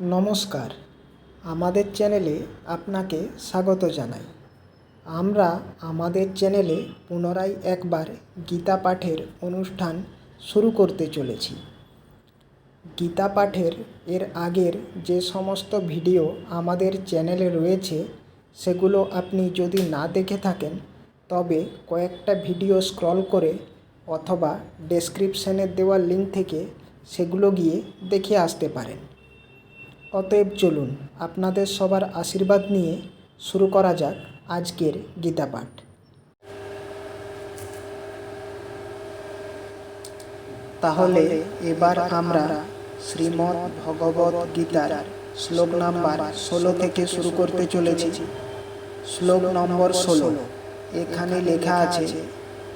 নমস্কার। আমাদের চ্যানেলে আপনাকে স্বাগত জানাই। আমরা আমাদের চ্যানেলে পুনরায় একবার গীতা পাঠের অনুষ্ঠান শুরু করতে চলেছি। গীতা পাঠের এর আগের যে সমস্ত ভিডিও আমাদের চ্যানেলে রয়েছে, সেগুলো আপনি যদি না দেখে থাকেন, তবে কয়েকটা ভিডিও স্ক্রল করে অথবা ডেসক্রিপশানে দেওয়া লিঙ্ক থেকে সেগুলো গিয়ে দেখে আসতে পারেন। অতএব চলুন আপনাদের সবার আশীর্বাদ নিয়ে শুরু করা যাক আজকের গীতা পাঠ তাহলে এবার আমরা শ্রীমদ্ ভগবত গীতার শ্লোক নাম্বার ষোলো থেকে শুরু করতে চলেছি। শ্লোক নম্বর ষোলো। এখানে লেখা আছে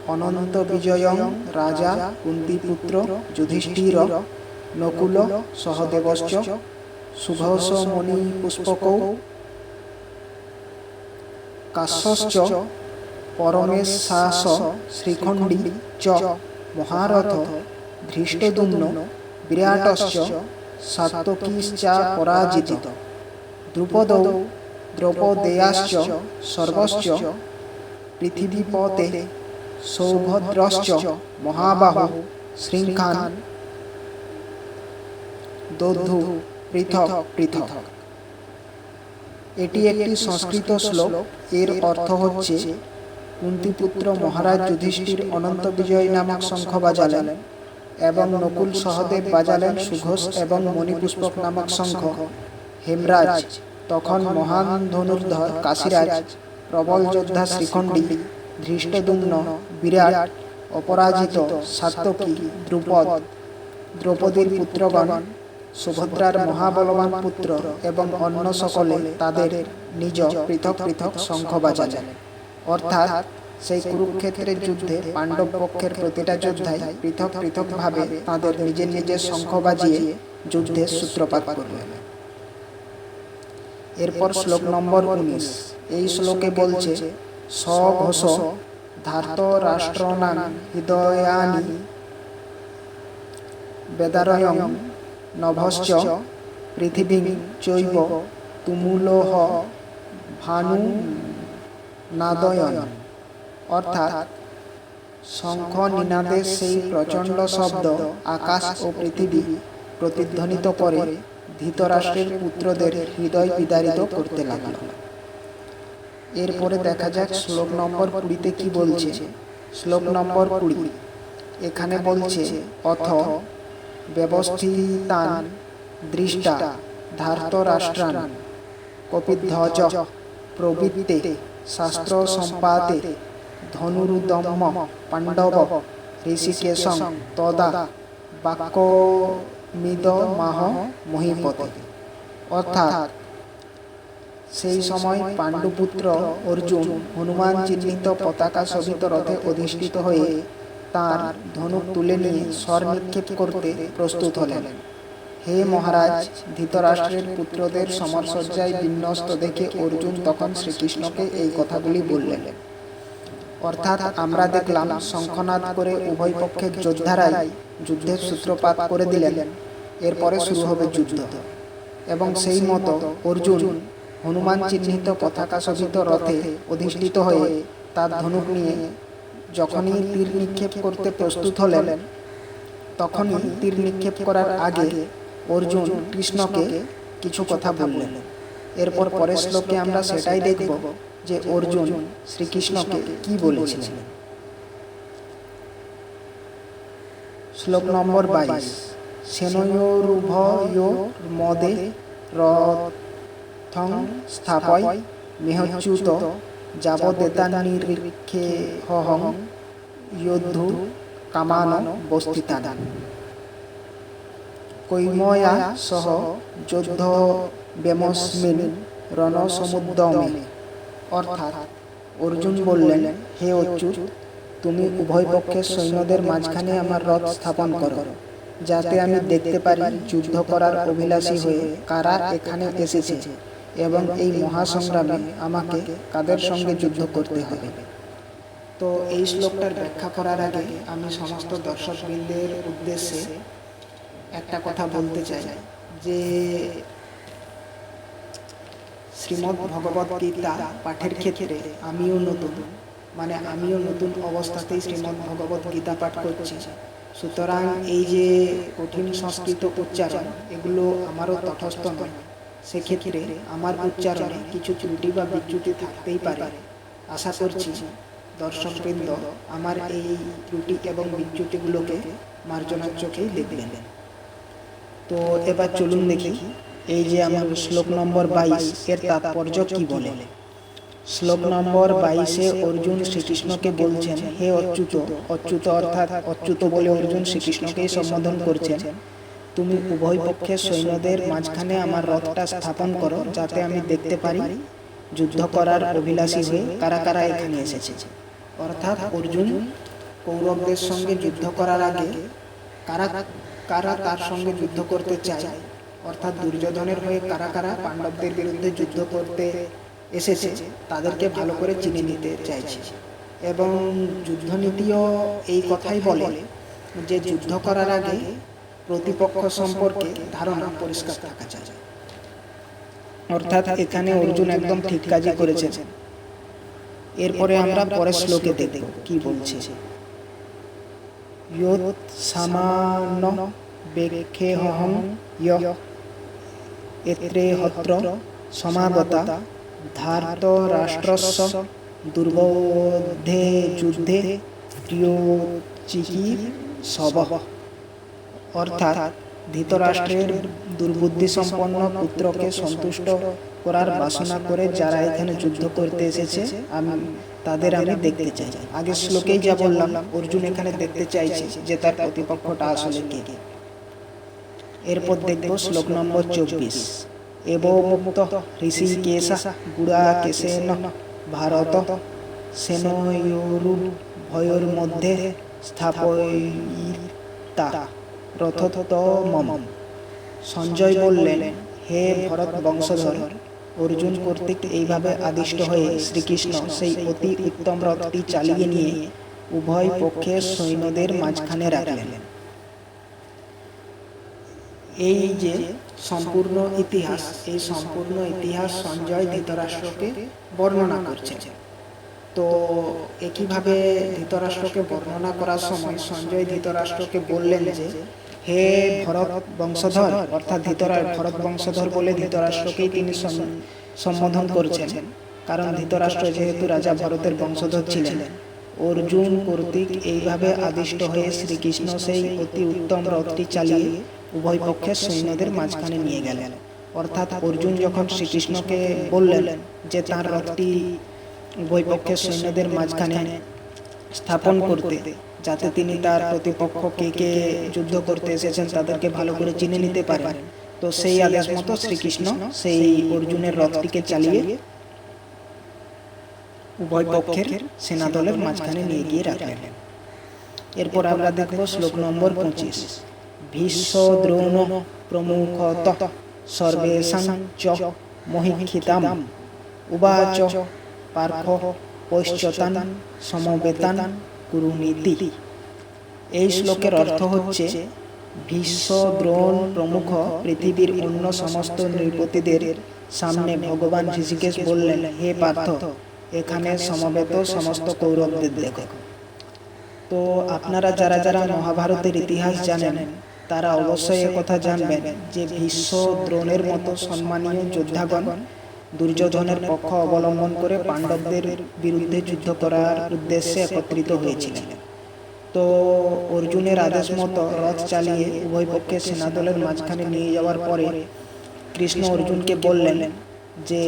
অনন্ত বিজয়ং রাজা কুন্তিপুত্র যুধিষ্ঠির নকুল সহদেবশ্চ ସୁଭସ ମଣି ପୁଷ୍ପକ କାଶ୍ଚ ପରମେଶାସ ଶ୍ରୀଖଣ୍ଡି ଚ ମହାରଥ ଧୃଷ୍ଟଦୁମ୍ନ ବିରାଟଶ୍ଚ ସାତକିଶ୍ଚା ପରାଜିତ ଦ୍ରୁପଦ ଦ୍ରୌପଦେୟାଶ୍ଚ ସର୍ବଶ୍ଚ ପୃଥିବୀପତେ ସୌଭଦ୍ରଶ୍ଚ ମହାବାହୁ ଶ୍ରୀଖାନ ଦୋଧୁ পৃথক পৃথক। এটি একটি সংস্কৃত শ্লোক। এর অর্থ হচ্ছে, কুন্তিপুত্র মহারাজ যুধিষ্ঠির অনন্ত বিজয় নামক শঙ্খ বাজালেন এবং নকুল সহদেব বাজালেন সুঘোষ এবং মণিপুষ্পক নামক শঙ্খ। হেমরাজ, তখন মহান ধনুর্ধর কাশীরাজ, প্রবল যোদ্ধা শ্রীখণ্ডী, ধৃষ্টদুম্ন, বিরাট, অপরাজিত সাত্যকী দ্রুপদ, দ্রৌপদীর পুত্রগণ সুভদ্রার মহাবলবান পুত্র এবং অন্য সকলে তাদের নিজ পৃথক পৃথক শঙ্খ বাজালেন। অর্থাৎ সেই কুরুক্ষেত্রের যুদ্ধে পাণ্ডব পক্ষের প্রতিটা যোদ্ধাই পৃথক পৃথকভাবে তাদের নিজের নিজের শঙ্খ বাজিয়ে যুদ্ধের সূত্রপাত করলেন। এরপর শ্লোক নম্বর উনিশ। এই শ্লোকে বলছে, স্বঘোষ ধার্ত রাষ্ট্রনাং হৃদয়ানি বেদারয়ং নভশ্চ পৃথিবী চৈব তুমুলোহ ভানু নাদয়ন। অর্থাৎ শঙ্খ নিনাদের সেই প্রচণ্ড শব্দ আকাশ ও পৃথিবী প্রতিধ্বনিত করে ধৃতরাষ্ট্রের পুত্রদের হৃদয় বিদারিত করতে লাগল। এরপরে দেখা যাক শ্লোক নম্বর কুড়িতে কি বলছে। শ্লোক নম্বর কুড়ি। এখানে বলছে, অথ ব্যবস্থিতান দৃষ্টা, ধার্তরাষ্ট্রান, কপিধ্বজ, প্রবৃত্তে শাস্ত্র সম্পাদে ধনুরুদম্ম পাণ্ডব, ঋষিকেশং, তদা বাক্যমিদ মাহ মহিপতে। অর্থাৎ, সেই সময় পাণ্ডুপুত্র অর্জুন হনুমান চিহ্নিত পতাকা শোভিত রথে অধিষ্ঠিত হয়ে তার ধনুক তুলে নিয়ে স্বর নিক্ষেপ করতে প্রস্তুত হলেন। হে মহারাজ, ধৃতরাষ্ট্রের পুত্রদের সমরসজ্জায় বিন্যস্ত দেখে অর্জুন তখন শ্রীকৃষ্ণকে এই কথাগুলি বললেন। অর্থাৎ আমরা দেখলাম শঙ্খনাদ করে উভয় পক্ষের যোদ্ধারাই যুদ্ধের সূত্রপাত করে দিলেন। এরপরে শুরু হবে যুদ্ধ। এবং সেই মতো অর্জুন হনুমান চিহ্নিত পতাকা শোভিত রথে অধিষ্ঠিত হয়ে তার ধনুক নিয়ে যখনই তীর নিক্ষেপ করতে প্রস্তুত হলেন, তখনই তীর নিক্ষেপ করার আগে অর্জুন কৃষ্ণকে কিছু কথা বললেন। এরপর পরের শ্লোকে আমরা সেটাই দেখব যে অর্জুন শ্রীকৃষ্ণকে কি বলেছিলেন। শ্লোক নম্বর বাইশ। সেনয়োরুভয় মদে রথং স্থাপয় মেহচ্যুত যাবদেতানিরীক্ষে হহং যোদ্ধু কামান বস্তিতান। কৈময়া সহ যুদ্ধ বেমস্মিন রণসমুদ্যমে অর্থাৎ অর্জুন বললেন, হে অচ্যুত, তুমি উভয় পক্ষের সৈন্যদের মাঝখানে আমার রথ স্থাপন করো, যাতে আমি দেখতে পারি যুদ্ধ করার অভিলাষী হয়ে কারা এখানে এসেছে। এবং এই মহাসংগ্রামে আমাকে কাদের সঙ্গে যুদ্ধ করতে হবে? তো এই শ্লোকটার ব্যাখ্যা করার আগে আমি সমস্ত দর্শকবৃন্দের উদ্দেশ্যে একটা কথা বলতে চাই, যে শ্রীমদ্ ভগবত গীতা পাঠের ক্ষেত্রে আমিও নতুন মানে আমিও নতুন অবস্থাতেই শ্রীমদ্ ভগবত গীতা পাঠ করছি। সুতরাং এই যে কঠিন সংস্কৃত উচ্চারণ, এগুলো আমারও তটস্থ নয়। সেক্ষেত্রে আমার উচ্চারণে কিছু ত্রুটি বা বিচ্যুতি থাকতেই পারে। আশা করছি দর্শকবৃন্দ আমার এই ত্রুটি এবং বিচ্যুতিগুলোকে মার্জনার চোখেই দেখবেন। তো এবার চলুন দেখি এই যে আমার শ্লোক নম্বর বাইশ, এর তাৎপর্য কি বলে? শ্লোক নম্বর বাইশে অর্জুন শ্রীকৃষ্ণকে বলছেন, হে অচ্যুত অচ্যুত অর্থাৎ অচ্যুত বলে অর্জুন শ্রীকৃষ্ণকেই সম্বোধন করছেন। তুমি উভয় পক্ষের সৈন্যদের মাঝখানে আমার রথটা স্থাপন করো যাতে আমি দেখতে পারি, যুদ্ধ করার অভিলাষী হয়ে কারা কারা এখানে এসেছে। অর্থাৎ অর্জুন, কৌরবদের সঙ্গে যুদ্ধ করার আগে কারা কারা তার সঙ্গে যুদ্ধ করতে চায়? অর্থাৎ দুর্যোধনের হয়ে কারা কারা পাণ্ডবদের বিরুদ্ধে যুদ্ধ করতে এসেছে, তাদেরকে ভালো করে চিনে নিতে চাইছে। এবং যুদ্ধনীতিও এই কথাই বলে যে যুদ্ধ করার আগে প্রতিপক্ষ সম্পর্কে ধারণা পরিষ্কার থাকা চাই অর্থাৎ এখানে অর্জুন একদম ঠিক কাজই করেছেন। এরপরে আমরা পরের শ্লোকে দেখব কি বলছে। ইয়োৎ সামান্য বেক্ষেহং ইয় এত্রে হত্র সমাগতা ধার্ত রাষ্ট্রস্য দুর্বোধে যুদ্ধে প্রিয় চিকির সব অর্থাৎ ধৃতরাষ্ট্রের দুর্বুদ্ধি সম্পন্ন পুত্রকে সন্তুষ্ট করার বাসনা করে যারা এখানে যুদ্ধ করতে এসেছে, আমি তাদের আমি দেখতে চাই। আগের শ্লোকেই যা বললাম, অর্জুন এখানে দেখতে চাইছে যে তার প্রতিপক্ষটা আসলে কে। এরপর দেখব শ্লোক নম্বর চব্বিশ। এব মুক্ত ঋষিকেশা গুড়া কেশেন ভারত সেনয়োরু ভয়র মধ্যে স্থাপয়িতা। রথত মম সঞ্জয় বললেন, হে ভরত বংশধর, অর্জুন কর্তৃক এইভাবে আদিষ্ট হয়ে শ্রীকৃষ্ণ সেই অতি উত্তম রথটি চালিয়ে নিয়ে উভয় পক্ষের সৈন্যদের মাঝখানে রাখলেন। এই যে সম্পূর্ণ ইতিহাস, এই সম্পূর্ণ ইতিহাস সঞ্জয় ধৃতরাষ্ট্রকে বর্ণনা করছে। তো একইভাবে ধৃতরাষ্ট্রকে বর্ণনা করার সময় সঞ্জয় ধৃতরাষ্ট্রকে বললেন যে হে ভরত বংশধর, অর্থাৎ ধৃতরা ভরত বংশধর বলে ধৃতরাষ্ট্রকেই তিনি সম্বোধন করছেন। কারণ ধৃতরাষ্ট্র যেহেতু রাজা ভরতের বংশধর ছিলেন, অর্জুন কর্তৃক এইভাবে আদিষ্ট হয়ে শ্রীকৃষ্ণ সেই অতি উত্তম রথটি চালিয়ে উভয় পক্ষের সৈন্যদের মাঝখানে নিয়ে গেলেন। অর্থাৎ অর্জুন যখন শ্রীকৃষ্ণকে বললেন যে তার রথটি উভয় পক্ষের সৈন্যদের মাঝখানে স্থাপন করতে যাতে তিনি তার প্রতিপক্ষ কে কে যুদ্ধ করতে এসেছেন তাদেরকে ভালো করে চিনে নিতে পারেন। তো সেই আদেশ মতো শ্রীকৃষ্ণ সেই অর্জুনের রথটিকে চালিয়ে উভয় পক্ষের সেনাদলের মাঝখানে নিয়ে গিয়ে রাখলেন। এরপর আমরা দেখব শ্লোক নম্বর পঁচিশ। ভীষ্ম দ্রোণ প্রমুখত সর্বেশাং চ মহিক্ষিতাম। উবাচ পার্থ পৈশ্চতান সমবেতান কুরুনীতি। এই শ্লোকের অর্থ হচ্ছে ভীষ্ম দ্রোণ প্রমুখ পৃথিবীর অন্য সমস্ত নৃপতিদের সামনে ভগবান ঋষিকেশ বললেন হে পার্থ এখানে সমবেত সমস্ত কৌরবদের দেখো। তো আপনারা যারা যারা মহাভারতের ইতিহাস জানেন তারা অবশ্যই কথা জানবেন যে ভীষ্ম দ্রোণের মতো সম্মানীয় যোদ্ধাগণ দুর্যোধনের পক্ষ অবলম্বন করে পাণ্ডবদের বিরুদ্ধে যুদ্ধ করার উদ্দেশ্যে একত্রিত হয়েছিলেন। তো অর্জুনের আদেশ মতো রথ চালিয়ে উভয় পক্ষের সেনাদলের মাঝখানে নিয়ে যাওয়ার পরে কৃষ্ণ অর্জুনকে বললেন যে,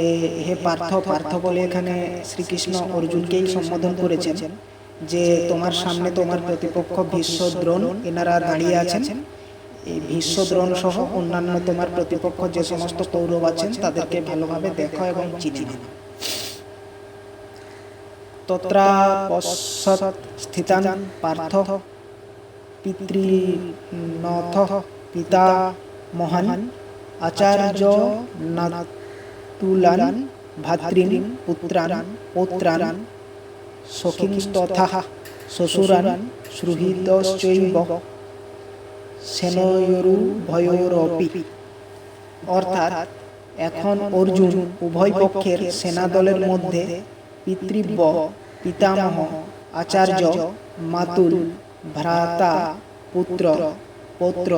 হে পার্থ পার্থ বলে এখানে শ্রীকৃষ্ণ অর্জুনকেই সম্বোধন করেছেন যে, তোমার সামনে তোমার প্রতিপক্ষ ভীষ্ম দ্রোণ এনারা দাঁড়িয়ে আছেন। এই ভীষ্ম দ্রোণ সহ অন্যান্য তোমার প্রতিপক্ষ যে সমস্ত কৌরব আছেন, তাদেরকে ভালোভাবে দেখো এবং চিনে নাও। তত্রাপশ্যৎ স্থিতান পার্থ, পিতৃনথ পিতা মহান, আচার্য নাতুলান ভাতৃন পুত্রান পৌত্রান সখিংস্তথা শ্বশুরান সুহৃদশ্চৈব সেনয়রু ভয়রপি। অর্থাৎ, এখন অর্জুন উভয় পক্ষের সেনাদলের মধ্যে পিতৃব্য পিতামহ আচার্য মাতুল ভ্রাতা পুত্র, পৌত্র,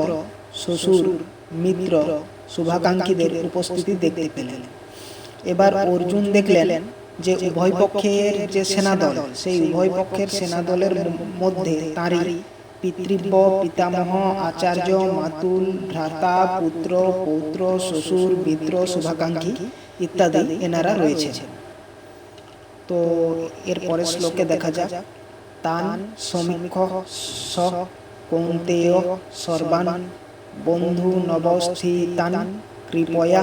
শ্বশুর, মিত্র শুভাকাঙ্ক্ষীদের উপস্থিতি দেখতে পেলেন। এবার অর্জুন দেখলেন যে উভয় পক্ষের যে সেনাদল, সেই উভয় পক্ষের সেনাদলের মধ্যে তাঁরই পিতৃব্য পিতামহ আচার্য মাতুল ভ্রাতা পুত্র পৌত্র শ্বশুর মিত্র শুভাকাঙ্ক্ষী ইত্যাদি এনারা রয়েছে। তো এর পরের শ্লোকে দেখা যাক। তান, সমীক্ষ, স, কৌন্তেয়, সর্বান, বন্ধু নবস্থিতান কৃপয়া,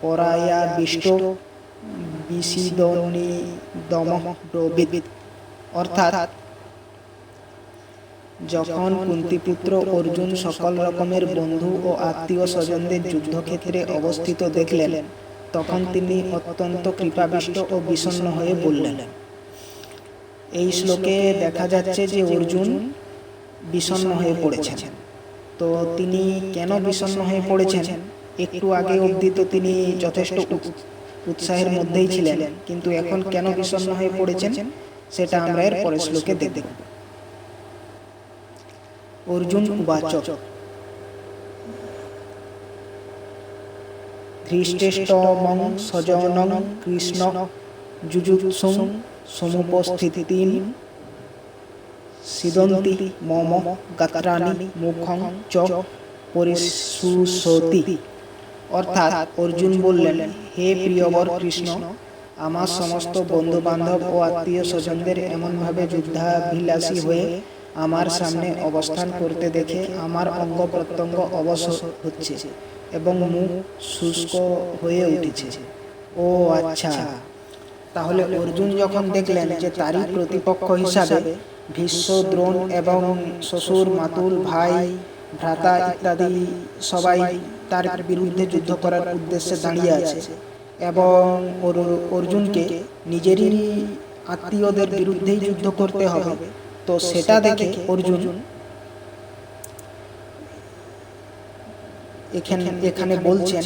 পরায়া, বিষ্ট বিশিদনিদম ব্রবিদ অর্থাৎ যখন কুন্তিপুত্র অর্জুন সকল রকমের বন্ধু ও আত্মীয় স্বজনদের যুদ্ধক্ষেত্রে অবস্থিত দেখলেন, তখন তিনি অত্যন্ত কৃপাবিষ্ট ও বিষণ্ণ হয়ে বললেন, এই শ্লোকে দেখা যাচ্ছে যে অর্জুন বিষণ্ণ হয়ে পড়েছেন। তো তিনি কেন বিষণ্ণ হয়ে পড়েছেন? একটু আগে অবধি তো তিনি যথেষ্ট উৎসাহের মধ্যেই ছিলেন, কিন্তু এখন কেন বিষণ্ণ হয়ে পড়েছেন? সেটা আমরা এর পরের শ্লোকে দেখব। অর্জুন উবাচ ধৃষ্টেষ্টমং সজনং কৃষ্ণ যুজুৎসুং সমুপস্থিতিন সিদন্তি মম গাত্রানি মুখং চ পরিশুষতি অর্থাৎ অর্জুন বললেন, হে প্রিয়বর কৃষ্ণ, আমার সমস্ত বন্ধু বান্ধব ও আত্মীয় স্বজনদের এমনভাবে যুদ্ধাভিলাষী হয়ে আমার সামনে অবস্থান করতে দেখে আমার অঙ্গ প্রত্যঙ্গ অবশ হচ্ছে এবং মুখ শুষ্ক হয়ে উঠেছে। ও আচ্ছা। তাহলে অর্জুন যখন দেখলেন যে তারই প্রতিপক্ষ হিসাবে ভীষ্ম দ্রোণ এবং শ্বশুর মাতুল ভাই ভ্রাতা ইত্যাদি সবাই তার বিরুদ্ধে যুদ্ধ করার উদ্দেশ্যে দাঁড়িয়ে আছে। এবং অর্জুনকে নিজেরই আত্মীয়দের বিরুদ্ধেই যুদ্ধ করতে হবে। তো সেটা দেখে অর্জুন এখানে এখানে বলছেন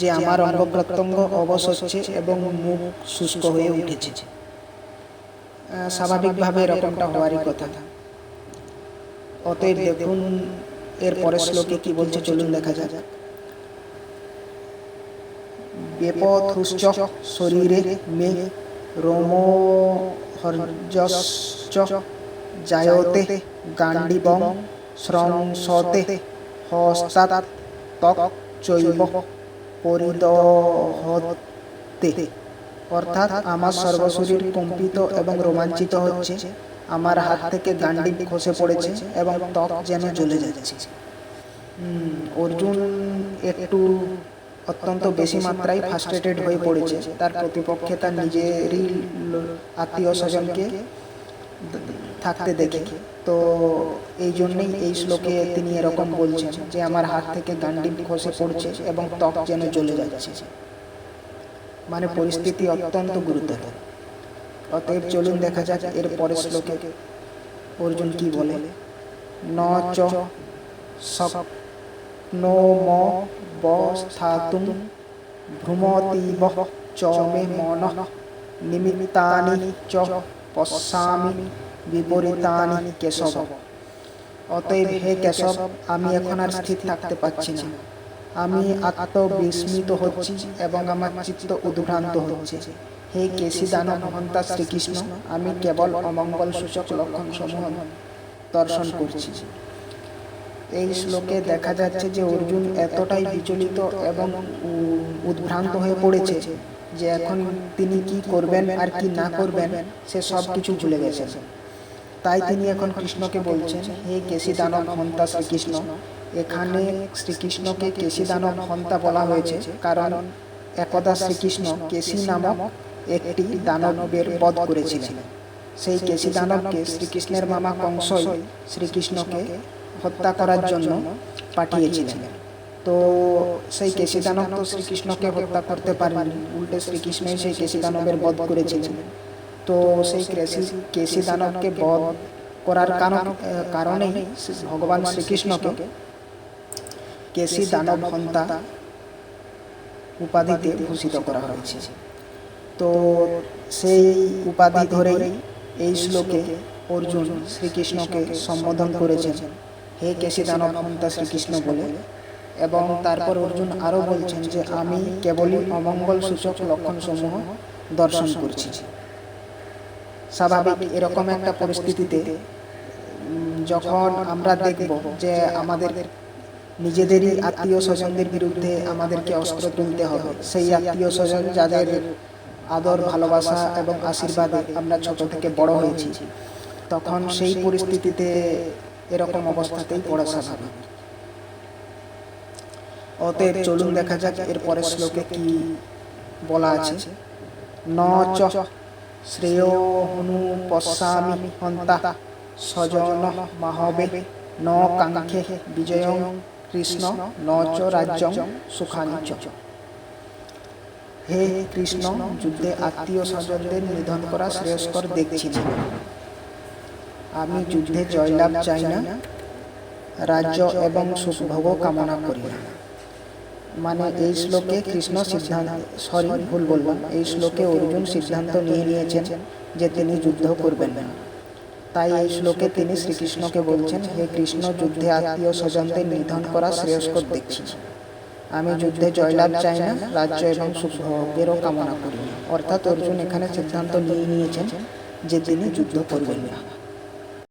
যে আমার অঙ্গ প্রত্যঙ্গ অবশ হচ্ছে এবং মুখ শুষ্ক হয়ে উঠেছে। স্বাভাবিকভাবে এরকমটা হওয়ারই কথা। অতএব দেখুন এর পরের শ্লোকে কি বলছে চলুন দেখা যাক। বেপথুশ্চ শরীরে মে রোমহর্যশ্চ জায়তে গান্ডিবং স্রংসতে হস্তাৎ ত্বক চৈব পরিদহতে। অর্থাৎ আমার সর্বশরীর কম্পিত এবং রোমাঞ্চিত হচ্ছে। আমার হাত থেকে গান্ডিব খসে পড়েছে এবং ত্বক যেন জ্বলে যাচ্ছে। অর্জুন একটু অত্যন্ত বেশি মাত্রায় ফার্স্ট্রেটেড হয়ে পড়েছে। তার প্রতিপক্ষে তার নিজেরই আত্মীয় স্বজনকে থাকতে দেখে। তো এই জন্যই এই শ্লোকে তিনি এরকম বলছেন যে, আমার হাত থেকে গান্ডিব খসে পড়ছে এবং ত্বক যেন জ্বলে যাচ্ছে। মানে পরিস্থিতি অত্যন্ত গুরুতর। অতএব চলুন দেখা যাক এর পরের শ্লোকে অর্জুন কি বলে। ন চ শক্নো ম বস্থাতুম ভ্রুমতীব চ মে মন নিমিত্তানি চ পশ্যামি বিপরীতানি কেশব। অতএব হে কেশব, আমি এখন আর স্থির থাকতে পারছি না। আমি আত্মবিস্মিত হচ্ছি এবং আমার চিত্ত উদ্ভ্রান্ত হচ্ছে। হে কেশী দানব মহন্তা শ্রীকৃষ্ণ, আমি কেবল অমঙ্গল সূচক লক্ষণ সমূহ দর্শন করছি। এই শ্লোকে দেখা যাচ্ছে যে অর্জুন এতটাই বিচলিত এবং উদ্ভ্রান্ত হয়ে পড়েছে যে এখন তিনি কি করবেন আর কি না করবেন, সে সব কিছু ভুলে গেছেন। তাই তিনি এখন কৃষ্ণকে বলছেন, হে কেশী দানব হন্তা শ্রীকৃষ্ণ, এখানে শ্রীকৃষ্ণকে কেশি দানব হন্তা বলা হয়েছে কারণ একদা শ্রীকৃষ্ণ কেশি নামক একটি দানবের বধ করেছিলেন। সেই কেশী দানবকে শ্রীকৃষ্ণের মামা কংসই শ্রীকৃষ্ণকে হত্যা করার জন্য পাঠিয়েছিলেন। তো সেই কেশী দানব তো শ্রীকৃষ্ণকে হত্যা করতে পারেনি উল্টে শ্রীকৃষ্ণই সেই কেশী দানবের বধ করেছিলেন। তো সেই কেশী কেশি দানবকে বধ করার কারণ কারণেই ভগবান শ্রীকৃষ্ণকে কেশী দানব হন্তা উপাধিতে ভূষিত করা হয়েছে। তো সেই উপাধি ধরেই এই শ্লোকে অর্জুন শ্রীকৃষ্ণকে সম্বোধন করেছেন, হে কেশি দানব হন্তা শ্রীকৃষ্ণ বলে। এবং তারপর অর্জুন আরও বলছেন যে, আমি কেবলই অমঙ্গল সূচক লক্ষণসমূহ দর্শন করছি। স্বাভাবিক এরকম একটা পরিস্থিতিতে যখন আমরা দেখব যে আমাদের নিজেদেরই আত্মীয় স্বজনদের বিরুদ্ধে আমাদেরকে অস্ত্র তুলতে হবে, সেই আত্মীয় স্বজন যাদের আদর, ভালোবাসা এবং আশীর্বাদে আমরা ছোট থেকে বড় হয়েছি, তখন সেই পরিস্থিতিতে এরকম অবস্থাতেই পড়া স্বাভাবিক। অতএব চলুন দেখা যাক এর পরের শ্লোকে কি বলা আছে, ন চ শ্রেয় হনু পশ্যামি হন্তা স্বজন মাহবে ন কাঙ্ক্ষে বিজয়ং কৃষ্ণ ন চ রাজ্যং সুখানি হে কৃষ্ণ, যুদ্ধে আত্মীয় স্বজনদের নিধন করা শ্রেয়স্কর দেখছি আমি যুদ্ধে জয়লাভ চাই না, রাজ্য এবং সুখভোগ কামনা করি না। মানে এই শ্লোকে কৃষ্ণ সিদ্ধান্ত সরি ভুল বললাম, এই শ্লোকে অর্জুন সিদ্ধান্ত নিয়ে নিয়েছেন যে তিনি যুদ্ধ করবেন না। তাই এই শ্লোকে তিনি শ্রীকৃষ্ণকে বলছেন, হে কৃষ্ণ, যুদ্ধে আত্মীয় স্বজনদের নিধন করা শ্রেয়স্কর দেখছি। আমি যুদ্ধে জয়লাভ চাই না, রাজ্য এবং সুখভোগেরও কামনা করি। অর্থাৎ অর্জুন এখানে সিদ্ধান্ত নিয়ে নিয়েছেন যে তিনি যুদ্ধ করবেন না।